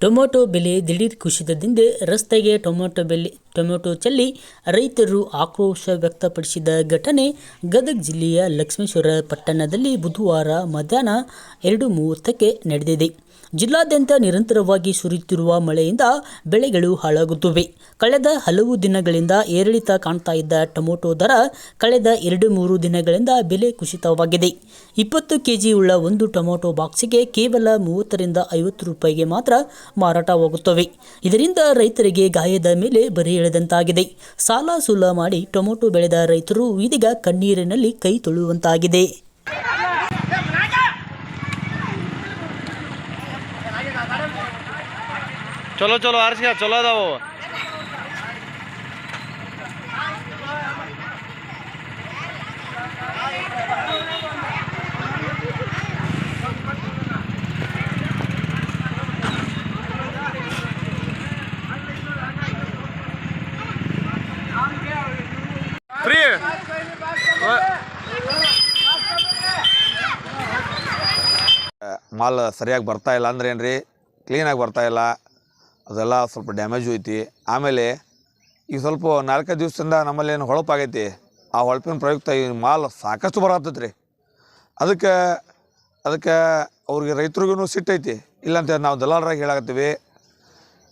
Tomato ಬೆಲೆ ದಿಢೀರ್ ಕುಸಿತದಿಂದ ರಸ್ತೆಗೆ ಟೊಮೊಟೊ ಬೆಲೆ ಟೊಮೆಟೊ ಚೆಲ್ಲಿ ರೈತರು ಆಕ್ರೋಶ ವ್ಯಕ್ತಪಡಿಸಿದ ಘಟನೆ ಗದಗ ಜಿಲ್ಲೆಯ ಲಕ್ಷ್ಮೇಶ್ವರ ಪಟ್ಟಣದಲ್ಲಿ ಬುಧವಾರ ಮಧ್ಯಾಹ್ನ ಎರಡು ಮೂವತ್ತಕ್ಕೆ ನಡೆದಿದೆ. ಜಿಲ್ಲಾದ್ಯಂತ ನಿರಂತರವಾಗಿ ಸುರಿಯುತ್ತಿರುವ ಮಳೆಯಿಂದ ಬೆಳೆಗಳು ಹಾಳಾಗುತ್ತಿವೆ. ಕಳೆದ ಹಲವು ದಿನಗಳಿಂದ ಏರಿಳಿತ ಕಾಣ್ತಾ ಇದ್ದ ಟೊಮೊಟೊ ದರ ಕಳೆದ ಎರಡು ಮೂರು ದಿನಗಳಿಂದ ಬೆಲೆ ಕುಸಿತವಾಗಿದೆ. ಇಪ್ಪತ್ತು ಕೆಜಿ ಉಳ್ಳ ಒಂದು ಟೊಮೊಟೊ ಬಾಕ್ಸಿಗೆ ಕೇವಲ ಮೂವತ್ತರಿಂದ ಐವತ್ತು ರೂಪಾಯಿಗೆ ಮಾತ್ರ ಮಾರಾಟವಾಗುತ್ತವೆ. ಇದರಿಂದ ರೈತರಿಗೆ ಗಾಯದ ಮೇಲೆ ಬರೆ ಎಳೆದಂತಾಗಿದೆ ಸಾಲ ಸೂಲ ಮಾಡಿ ಟೊಮೆಟೊ ಬೆಳೆದ ರೈತರು ಇದೀಗ ಕಣ್ಣೀರಿನಲ್ಲಿ ಕೈ ತೊಳೆಯುವಂತಾಗಿದೆ. ಚಲೋ ಚಲೋ, ಆರಿಸ್ಕ, ಚಲೋ ಅದಾವು. ಮಾಲ್ ಸರಿಯಾಗಿ ಬರ್ತಾಯಿಲ್ಲ ಅಂದ್ರೆ ಏನು ರೀ ಕ್ಲೀನಾಗಿ ಬರ್ತಾಯಿಲ್ಲ ಅದೆಲ್ಲ ಸ್ವಲ್ಪ ಡ್ಯಾಮೇಜು ಐತಿ ಆಮೇಲೆ ಈಗ ಸ್ವಲ್ಪ ನಾಲ್ಕೈದು ದಿವಸದಿಂದ ನಮ್ಮಲ್ಲಿ ಏನು ಹೊಳಪಾಗೈತಿ ಆ ಹೊಳಪಿನ ಪ್ರಯುಕ್ತ ಈ ಮಾಲ್ ಸಾಕಷ್ಟು ಬರತ್ತೈತೆ ರೀ ಅದಕ್ಕೆ ಅದಕ್ಕೆ ಅವ್ರಿಗೆ ರೈತರಿಗೂ ಸಿಟ್ಟೈತಿ ಇಲ್ಲಂತ ನಾವು ದಲಾಲರಾಗಿ ಹೇಳಾಕತ್ತೀವಿ.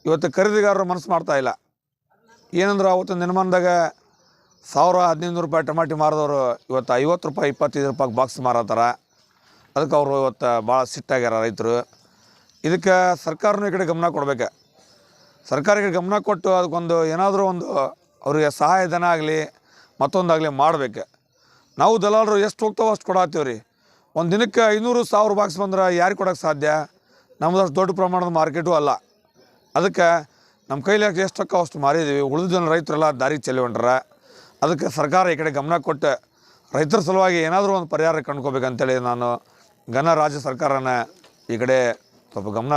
ಇವತ್ತು ಖರೀದಿಗಾರರು ಮನಸ್ಸು ಮಾಡ್ತಾಯಿಲ್ಲ ಏನಂದ್ರೆ ಅವತ್ತಿನ ದಿನಮಾನದಾಗ ಸಾವಿರ ಹದಿನೈದು ರೂಪಾಯಿ ಟಮಾಟಿ ಮಾರಿದವರು ಇವತ್ತು ಐವತ್ತು ರೂಪಾಯಿ, ಇಪ್ಪತ್ತೈದು ರೂಪಾಯಿ ಬಾಕ್ಸ್ ಮಾರತ್ತಾರ ಅದಕ್ಕೆ ಅವರು ಇವತ್ತು ಭಾಳ ಸಿಟ್ಟಾಗ್ಯಾರ ರೈತರು. ಇದಕ್ಕೆ ಸರ್ಕಾರನೂ ಈ ಕಡೆ ಗಮನ ಕೊಡಬೇಕು. ಸರ್ಕಾರ ಈ ಕಡೆ ಗಮನ ಕೊಟ್ಟು ಅದಕ್ಕೊಂದು ಏನಾದರೂ ಒಂದು ಅವರಿಗೆ ಸಹಾಯಧನ ಆಗಲಿ, ಮತ್ತೊಂದಾಗಲಿ ಮಾಡಬೇಕು. ನಾವು ದಲಾಲರು ಎಷ್ಟು ಹೋಗ್ತಾವೋ ಅಷ್ಟು ಕೊಡತ್ತೀವಿ ರೀ ಒಂದು ದಿನಕ್ಕೆ ಐನೂರು ಸಾವಿರ ಬಾಕ್ಸ್ ಬಂದ್ರೆ ಯಾರಿಗೆ ಕೊಡೋಕ್ಕೆ ಸಾಧ್ಯ? ನಮ್ದು ಅಷ್ಟು ದೊಡ್ಡ ಪ್ರಮಾಣದ ಮಾರ್ಕೆಟು ಅಲ್ಲ. ಅದಕ್ಕೆ ನಮ್ಮ ಕೈಲಿ ಎಷ್ಟು ಅಕ್ಕ ಅಷ್ಟು ಮಾರಿದ್ದೀವಿ ಉಳಿದ ಜನ ರೈತರೆಲ್ಲ ದಾರಿ ಚೆಲ್ಲಿಕೊಂಡ್ರೆ ಅದಕ್ಕೆ ಸರ್ಕಾರ ಈ ಕಡೆ ಗಮನ ಕೊಟ್ಟು ರೈತರ ಸಲುವಾಗಿ ಏನಾದರೂ ಒಂದು ಪರಿಹಾರ ಕಂಡ್ಕೋಬೇಕಂತೇಳಿ ನಾನು ಘನ ರಾಜ್ಯ ಸರ್ಕಾರನ ಈ ಕಡೆ ಸ್ವಲ್ಪ ಗಮನ